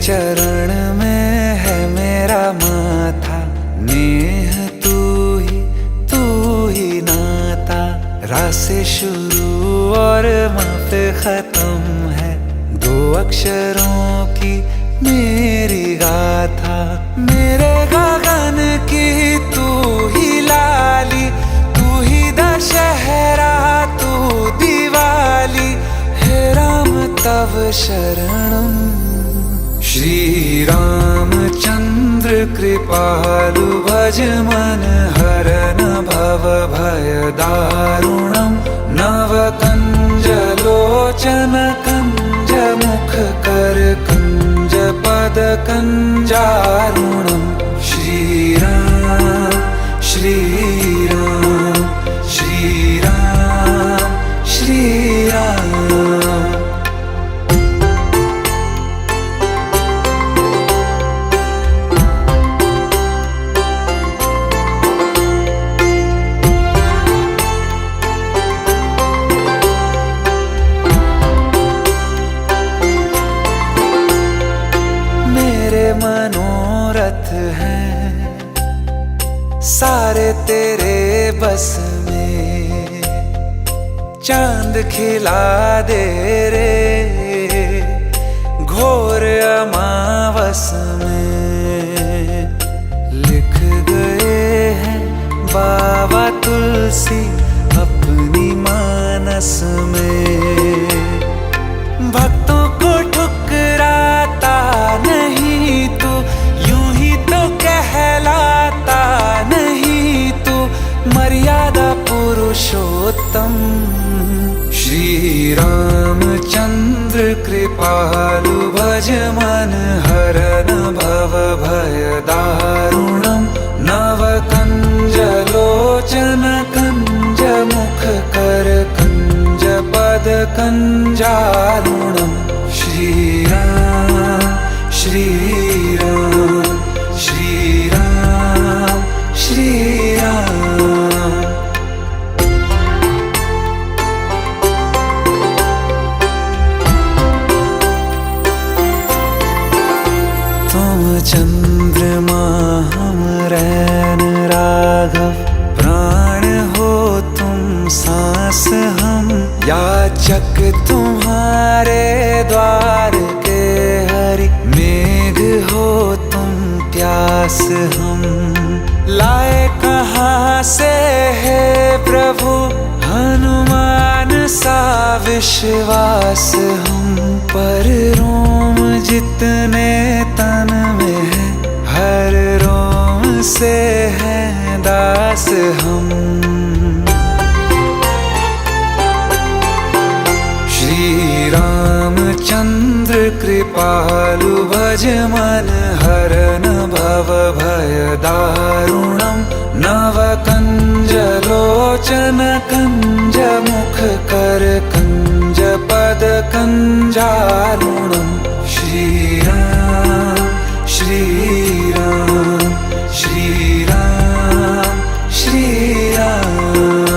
चरण में है मेरा माथा, नेह तू ही तू ही नाता। रासे शुरू और माफ़ खत्म है। दो अक्षरों की मेरी गाथा। मेरे गगन की तू ही लाली, तू ही दशहरा, तू दिवाली। हे राम तव शरणम श्रीरामचन्द्र कृपालु भज मन हरन भव भय दारुणं नवकञ्जलोचन कञ्जमुख कर कञ्जपद कञ्जारुणम् सारे तेरे बस में चाँद खिला दे रे। घोर अमावस में लिख गए हैं बाबा तुलसी अपनी मानस में। भक्तों कृपालु भज मन हरन भव भय दारुणं नवकञ्जलोचन कञ्जमुख कर कञ्ज पद कञ्जारुणं। श्रीराम श्रीराम श्रीराम श्रीराम। चंद्रमा, हम रैन राघव, प्राण हो तुम, सांस हम। याचक तुम्हारे द्वार के हरि, मेघ हो तुम, प्यास हम। लाए कहाँ से है प्रभु, हनुमान सा विश्वास हम। पर रोम जितने से हैं दास हम। श्री रामचंद्र कृपालु भज मन हरन भव भय दारुणम नव कंज Yeah.